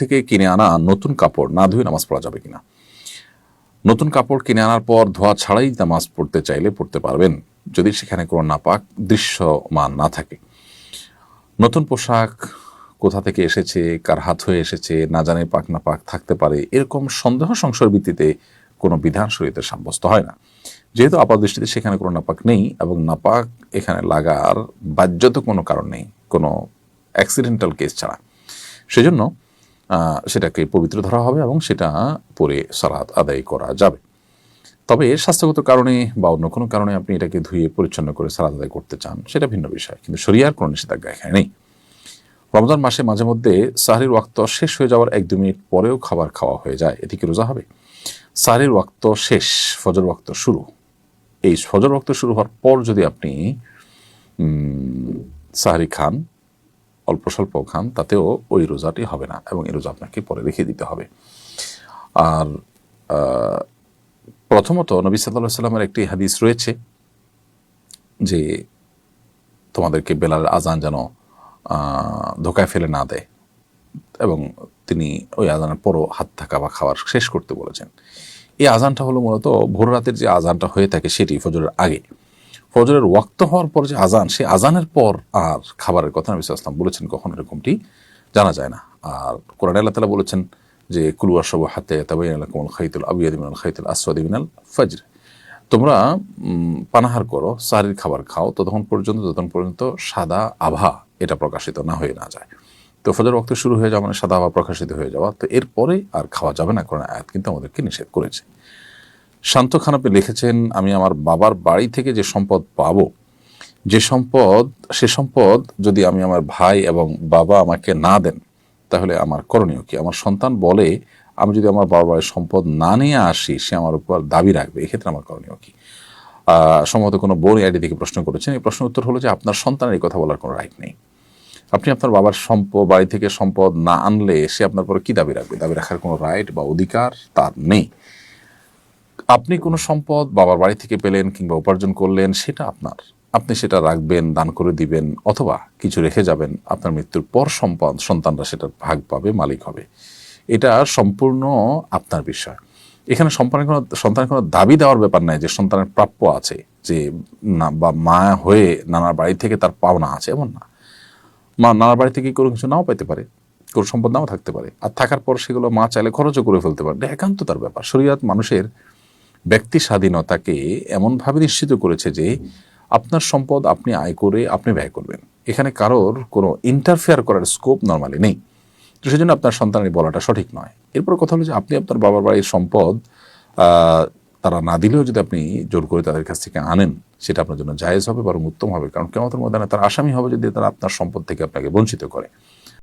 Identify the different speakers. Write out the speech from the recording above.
Speaker 1: থেকে কিনে আনা নতুন কাপড়, না ধুয়ে নামাজ পড়া যাবে কিনা? নতুন কাপড় কিনে আনার পর ধোয়া ছাড়াই নামাজ পড়তে চাইলে পড়তে পারবেন, যদি সেখানে কোনো নাপাক দৃশ্যমান না থাকে। নতুন পোশাক কোথা থেকে এসেছে, কার হাত হয়ে এসেছে, না জানে পাক না পাক থাকতে পারে, এরকম সন্দেহ সংশয়ের ভিত্তিতে কোনো বিধান শরীয়তে সাব্যস্ত হয় না। যেহেতু আপাত দৃষ্টিতে সেখানে কোনো নাপাক নেই এবং নাপাক এখানে লাগার বাহ্যত কোনো কারণ নেই, কোনো অ্যাক্সিডেন্টাল কেস ছাড়া। সেজন্য সেটাকে পবিত্র ধরা হবে এবং সেটা পরে সালাত আদায় করা যাবে। তবে স্বাস্থ্যগত কারণে বা অন্য কোনো কারণে আপনি এটাকে ধুয়ে পরিচ্ছন্ন করে সালাদ আদায় করতে চান, সেটা ভিন্ন বিষয়, কিন্তু শরিয়ার কোনো নিষেধাজ্ঞা এখানে নেই। রমজান মাসে মাঝে মধ্যে সাহরির ওয়াক্ত শেষ হয়ে যাওয়ার এক দু মিনিট পরেও খাবার খাওয়া হয়ে যায়। এটি কি রোজা হবে? সাহরির ওয়াক্ত শেষ, ফজর ওয়াক্ত শুরু। এই ফজর ওয়াক্ত শুরু হওয়ার পর যদি আপনি সাহরি খান অল্প স্বল্প খান, তাতেও ওই রোজাটি হবে না এবং এই রোজা আপনাকে পরে রেখে দিতে হবে। আর প্রথমত নবী সাল্লাহ সাল্লামের একটি হাদিস রয়েছে যে তোমাদেরকে বেলার আজান যেন ধোকায় ফেলে না দেয় এবং তিনি ওই আজানের পরও হাত থাকা বা খাওয়ার শেষ করতে বলেছেন। এই আজানটা হলো মূলত ভোর রাতের যে আজানটা হয়ে থাকে সেটি ফজরের আগে। ফজরের ওয়াক্ত হওয়ার পর যে আজান সেই আজানের পর আর খাবারের কথা নবী আলাইহি বলেছেন কখন এরকমটি জানা যায় না। আর কোরআন আল্লাহ তালা বলেছেন যে কুলুয়া সব হাতে তাবাই আল্লাহ খাইতুল আবিয়াদ মিনাল খাইতুল আসওয়াদ মিনাল ফজর। তোমরা পানাহার করো সারির খাবার খাও, ততক্ষণ পর্যন্ত ততক্ষণ পর্যন্ত সাদা আভা এটা প্রকাশিত না হয়ে না যায়। তো ফজর ওয়াক্ত শুরু হয়ে যাওয়া মানে সাদা আভা প্রকাশিত হয়ে যাওয়া। তো এরপরে আর খাওয়া যাবে না কারণ আয়াত কিন্তু আমাদেরকে নিষেধ করেছে। শান্ত খানাপে লিখেছেন, আমি আমার বাবার বাড়ি থেকে যে সম্পদ পাবো, যে সম্পদ, সে সম্পদ যদি আমি আমার ভাই এবং বাবা আমাকে না দেন, তাহলে আমার করণীয় কি? আমার সন্তান বলে, আমি যদি আমার বাবার বাড়ির সম্পদ না নিয়ে আসি, সে আমার উপর দাবি রাখবে। এক্ষেত্রে আমার করণীয় কি? সম্ভবত কোনো বোন আইডি থেকে প্রশ্ন করেছেন। এই প্রশ্নের উত্তর হলো যে, আপনার সন্তানের এই কথা বলার কোনো রাইট নেই। আপনি আপনার বাবার সম্পদ বাড়ি থেকে সম্পদ না আনলে সে আপনার পরে কি দাবি রাখবে? দাবি রাখার কোনো রাইট বা অধিকার তার নেই। আপনি কোনো সম্পদ বাবার বাড়ি থেকে পেলেন কিংবা উপার্জন করলেন, সেটা আপনার। আপনি সেটা রাখবেন, দান করে দিবেন, অথবা কিছু রেখে যাবেন, আপনার মৃত্যুর পর সম্পদ, সন্তানরা সেটার ভাগ পাবে, মালিক হবে। এটা সম্পূর্ণ আপনার বিষয়। এখানে সন্তানের কোনো সন্তানের কোনো দাবি দেওয়ার ব্যাপার নাই যে সন্তানের প্রাপ্য আছে, যে না, বা মা হয়ে নানার বাড়ি থেকে তার পাওনা আছে, এমন না। মা নানার বাড়ি থেকে কোনো কিছু নাও পেতে পারে, কোনো সম্পদ নাও থাকতে পারে। আর থাকার পর সেগুলো মা চাইলে খরচও করে ফেলতে পারে। একান্ত তার ব্যাপার। শরীয়ত মানুষের ব্যক্তি স্বাধীনতাকে এমনভাবে নিশ্চিত করেছে যে আপনার সম্পদ আপনি আয় করে আপনি ব্যয় করবেন। এখানে কারোর কোনো ইন্টারফেয়ার করার স্কোপ নর্মালি নেই। তো সেজন্য আপনার সন্তানের বলাটা সঠিক নয়। এরপর কথা হলো যে আপনি আপনার বাবার বাড়ির সম্পদ তারা না দিলেও যদি আপনি জোর করে তাদের কাছ থেকে আনেন, সেটা আপনার জন্য জায়েজ হবে বরং উত্তম হবে। কারণ কেমন ময়দানে তারা আসামি হবে যদি তারা আপনার সম্পদ থেকে আপনাকে বঞ্চিত করে।